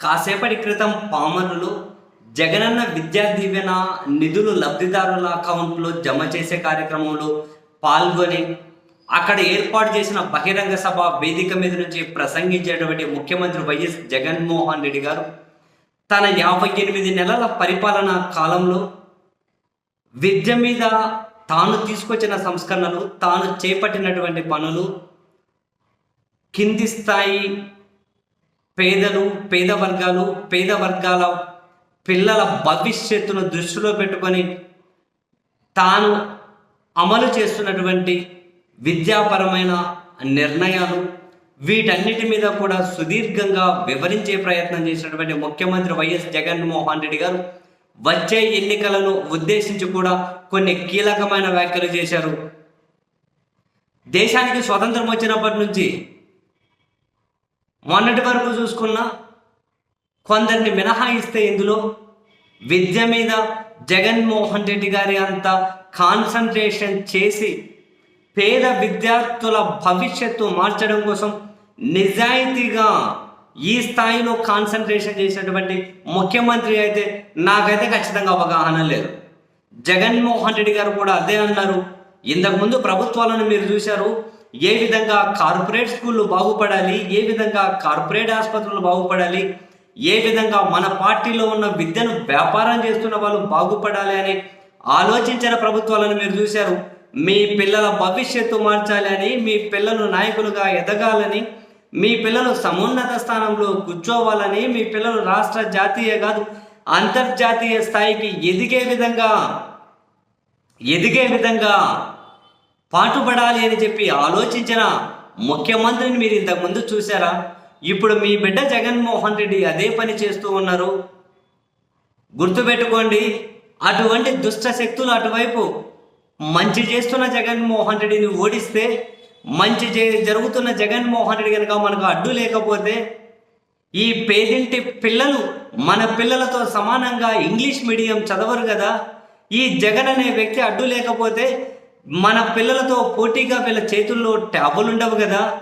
కాసేపటి క్రితం పామరులు జగనన్న విద్యా దీవెన నిధులు లబ్ధిదారుల అకౌంట్లో జమ చేసే కార్యక్రమంలో పాల్గొని అక్కడ ఏర్పాటు చేసిన బహిరంగ సభ వేదిక మీద నుంచి ప్రసంగించేటువంటి ముఖ్యమంత్రి వైఎస్ జగన్మోహన్ రెడ్డి గారు తన యాభై ఎనిమిది నెలల పరిపాలన కాలంలో విద్య మీద తాను తీసుకొచ్చిన సంస్కరణలు తాను చేపట్టినటువంటి పనులు కింది స్థాయి పేదలు పేద వర్గాలు పేద వర్గాల పిల్లల భవిష్యత్తును దృష్టిలో పెట్టుకొని తాను అమలు చేస్తున్నటువంటి విద్యాపరమైన నిర్ణయాలు వీటన్నిటి మీద కూడా సుదీర్ఘంగా వివరించే ప్రయత్నం చేసినటువంటి ముఖ్యమంత్రి వైఎస్ జగన్మోహన్ రెడ్డి గారు వచ్చే ఎన్నికలను ఉద్దేశించి కూడా కొన్ని కీలకమైన వ్యాఖ్యలు చేశారు. దేశానికి స్వతంత్రం వచ్చినప్పటి నుంచి మొన్నటి వరకు చూసుకున్నా కొందరిని మినహాయిస్తే ఇందులో విద్య మీద జగన్మోహన్ రెడ్డి గారి అంత కాన్సన్ట్రేషన్ చేసి పేద విద్యార్థుల భవిష్యత్తు మార్చడం కోసం నిజాయితీగా ఈ స్థాయిలో కాన్సన్ట్రేషన్ చేసినటువంటి ముఖ్యమంత్రి అయితే నాకైతే ఖచ్చితంగా అవగాహన లేదు. జగన్మోహన్ రెడ్డి గారు కూడా అదే అన్నారు. ఇంతకుముందు ప్రభుత్వాలను మీరు చూశారు. ఏ విధంగా కార్పొరేట్ స్కూళ్ళు బాగుపడాలి ఏ విధంగా కార్పొరేట్ ఆసుపత్రులు బాగుపడాలి ఏ విధంగా మన పార్టీలో ఉన్న విద్యను వ్యాపారం చేస్తున్న వాళ్ళు బాగుపడాలి అని ఆలోచించిన ప్రభుత్వాలను మీరు చూశారు. మీ పిల్లల భవిష్యత్తు మార్చాలి అని మీ పిల్లలు నాయకులుగా ఎదగాలని మీ పిల్లలు సమున్నత స్థానంలో కూర్చోవాలని మీ పిల్లలు రాష్ట్ర జాతీయ కాదు అంతర్జాతీయ స్థాయికి ఎదిగే విధంగా ఎదిగే విధంగా పాటుపడాలి అని చెప్పి ఆలోచించిన ముఖ్యమంత్రిని మీరు ఇంతకుముందు చూసారా ఇప్పుడు మీ బిడ్డ జగన్మోహన్ రెడ్డి అదే పని చేస్తూ ఉన్నారు. గుర్తుపెట్టుకోండి అటువంటి దుష్ట శక్తులు అటువైపు మంచి చేస్తున్న జగన్మోహన్ రెడ్డిని ఓడిస్తే మంచి చే- జరుగుతున్న జగన్మోహన్ రెడ్డి కనుక మనకు అడ్డు లేకపోతే ఈ పేదింటి పిల్లలు మన పిల్లలతో సమానంగా ఇంగ్లీష్ మీడియం చదవరు కదా? ఈ జగన్ అనే వ్యక్తి అడ్డు లేకపోతే మన పిల్లలతో పోటీగా వీళ్ళ చేతుల్లో ట్యాబులు ఉండవు కదా.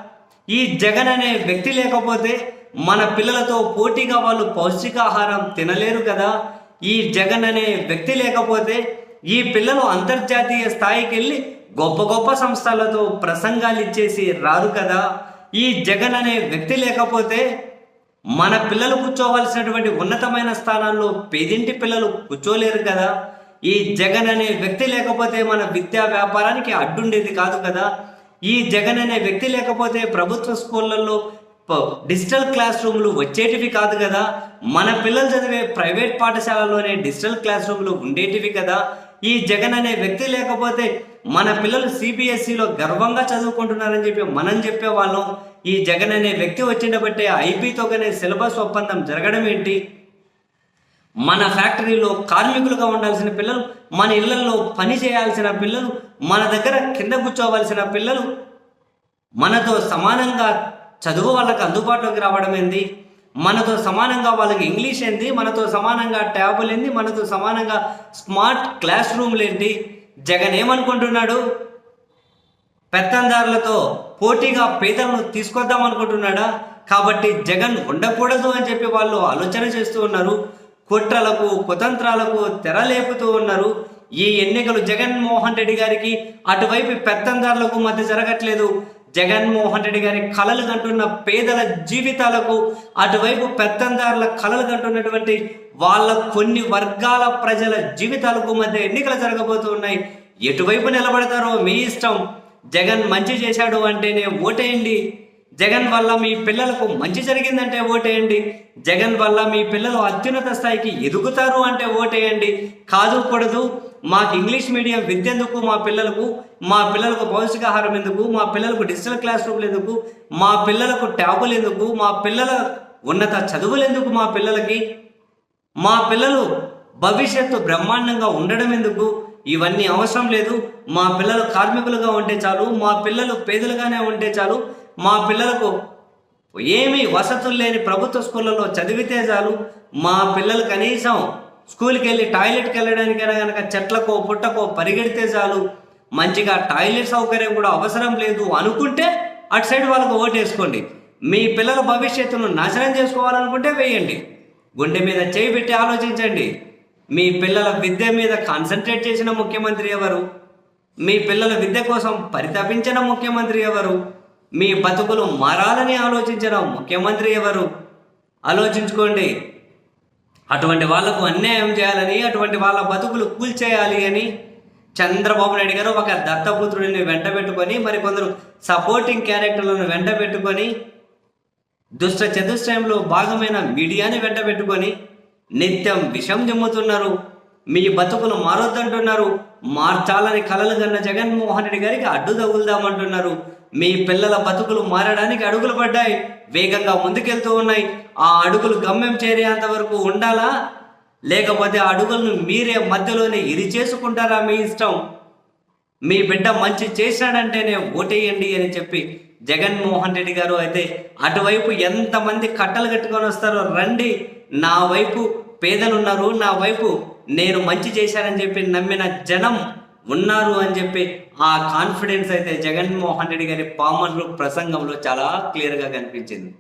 ఈ జగన్ అనే వ్యక్తి లేకపోతే మన పిల్లలతో పోటీగా వాళ్ళు పౌష్టికాహారం తినలేరు కదా. ఈ జగన్ అనే వ్యక్తి లేకపోతే ఈ పిల్లలు అంతర్జాతీయ స్థాయికి వెళ్ళి గొప్ప గొప్ప సంస్థలతో ప్రసంగాలు ఇచ్చేసి రారు కదా. ఈ జగన్ అనే వ్యక్తి లేకపోతే మన పిల్లలు కూర్చోవలసినటువంటి ఉన్నతమైన స్థానాల్లో పేదింటి పిల్లలు కూర్చోలేరు కదా. ఈ జగన్ అనే వ్యక్తి లేకపోతే మన విద్యా వ్యాపారానికి అడ్డుండేది కాదు కదా. ఈ జగన్ అనే వ్యక్తి లేకపోతే ప్రభుత్వ స్కూళ్ళల్లో డిజిటల్ క్లాస్ రూమ్లు వచ్చేటివి కాదు కదా. మన పిల్లలు చదివే ప్రైవేట్ పాఠశాలలోనే డిజిటల్ క్లాస్ రూమ్లు ఉండేటివి కదా. ఈ జగన్ అనే వ్యక్తి లేకపోతే మన పిల్లలు సిబిఎస్ఈలో గర్వంగా చదువుకుంటున్నారని చెప్పి మనం చెప్పేవాళ్ళం. ఈ జగన్ అనే వ్యక్తి వచ్చిండబట్టే కానీ సిలబస్ ఒప్పందం జరగడం ఏంటి? మన ఫ్యాక్టరీలో కార్మికులుగా ఉండాల్సిన పిల్లలు మన ఇళ్ళలో పని చేయాల్సిన పిల్లలు మన దగ్గర కింద కూర్చోవలసిన పిల్లలు మనతో సమానంగా చదువు వాళ్ళకి అందుబాటులోకి రావడం ఏంది? మనతో సమానంగా వాళ్ళకి ఇంగ్లీష్ ఏంది? మనతో సమానంగా ట్యాబులు ఏంది? మనతో సమానంగా స్మార్ట్ క్లాస్ రూమ్లు ఏంటి? జగన్ ఏమనుకుంటున్నాడు? పెత్తందారులతో పోటీగా పేదలను తీసుకొద్దాం అనుకుంటున్నాడా? కాబట్టి జగన్ ఉండకూడదు అని చెప్పి వాళ్ళు ఆలోచన చేస్తూ ఉన్నారు. కుట్రలకు కుతంత్రాలకు తెరలేపుతూ ఉన్నారు. ఈ ఎన్నికలు జగన్మోహన్ రెడ్డి గారికి అటువైపు పెత్తందారులకు మధ్య జరగట్లేదు. జగన్మోహన్ రెడ్డి గారి కలలు కంటున్న పేదల జీవితాలకు అటువైపు పెత్తందారుల కలలు కంటున్నటువంటి వాళ్ళ కొన్ని వర్గాల ప్రజల జీవితాలకు మధ్య ఎన్నికలు జరగబోతూ ఉన్నాయి ఎటువైపు నిలబడతారో మీ ఇష్టం. జగన్ మంచి చేశాడు అంటేనే ఓటేయండి. జగన్ వల్ల మీ పిల్లలకు మంచి జరిగిందంటే ఓటేయండి. జగన్ వల్ల మీ పిల్లలు అత్యున్నత స్థాయికి ఎదుగుతారు అంటే ఓటేయండి. కాదు కూడదు మాకు ఇంగ్లీష్ మీడియం విద్య ఎందుకు మా పిల్లలకు? మా పిల్లలకు పౌష్టికాహారం ఎందుకు? మా పిల్లలకు డిజిటల్ క్లాస్ రూమ్లు ఎందుకు? మా పిల్లలకు ట్యాబులు ఎందుకు? మా పిల్లల ఉన్నత చదువులు ఎందుకు మా పిల్లలకి? మా పిల్లలు భవిష్యత్తు బ్రహ్మాండంగా ఉండడం ఎందుకు? ఇవన్నీ అవసరం లేదు. మా పిల్లలు కార్మికులుగా ఉంటే చాలు మా పిల్లలు పేదలుగానే ఉంటే చాలు. మా పిల్లలకు ఏమీ వసతులు లేని ప్రభుత్వ స్కూళ్ళలో చదివితే చాలు. మా పిల్లలు కనీసం స్కూల్కి వెళ్ళి టాయిలెట్కి వెళ్ళడానికైనా కనుక చెట్లకో పుట్టకో పరిగెడితే చాలు. మంచిగా టాయిలెట్ సౌకర్యం కూడా అవసరం లేదు అనుకుంటే అటు సైడ్ వాళ్ళకు ఓటేసుకోండి. మీ పిల్లల భవిష్యత్తును నాశనం చేసుకోవాలనుకుంటే వేయండి. గుండె మీద చేయి పెట్టి ఆలోచించండి. మీ పిల్లల విద్య మీద కాన్సన్ట్రేట్ చేసిన ముఖ్యమంత్రి ఎవరు? మీ పిల్లల విద్య కోసం పరితపించిన ముఖ్యమంత్రి ఎవరు? మీ బతుకులు మారాలని ఆలోచించిన ముఖ్యమంత్రి ఎవరు? ఆలోచించుకోండి. అటువంటి వాళ్ళకు అన్యాయం చేయాలని అటువంటి వాళ్ళ బతుకులు కూల్చేయాలి అని చంద్రబాబు నాయుడు గారు ఒక దత్తపుత్రుడిని వెంట పెట్టుకొని మరి కొందరు సపోర్టింగ్ క్యారెక్టర్లను వెంట పెట్టుకొని దుష్ట చతుష్టయంలో భాగమైన మీడియాని వెంట పెట్టుకొని నిత్యం విషం జమ్ముతున్నారు మీ బతుకులు మారొద్దంటున్నారు. మార్చాలని కలలు కన్న జగన్మోహన్ రెడ్డి గారికి అడ్డు తగులుదామంటున్నారు. మీ పిల్లల బతుకులు మారడానికి అడుగులు పడ్డాయి. వేగంగా ముందుకెళ్తూ ఉన్నాయి. ఆ అడుగులు గమ్యం చేరేంత వరకు ఉండాలా? లేకపోతే ఆ అడుగులను మీరే మధ్యలోనే ఇరి చేసుకుంటారా మీ ఇష్టం? మీ బిడ్డ మంచి చేశాడంటేనే ఓటేయండి అని చెప్పి జగన్మోహన్ రెడ్డి గారు అయితే అటువైపు ఎంతమంది కట్టలు కట్టుకొని వస్తారో రండి. నా వైపు పేదలున్నారు నా వైపు నేను మంచి చేశానని చెప్పి నమ్మిన జనం ఉన్నారు అని చెప్పి ఆ కాన్ఫిడెన్స్ అయితే జగన్మోహన్ రెడ్డి గారి పామర్లు ప్రసంగంలో చాలా క్లియర్గా కనిపించింది.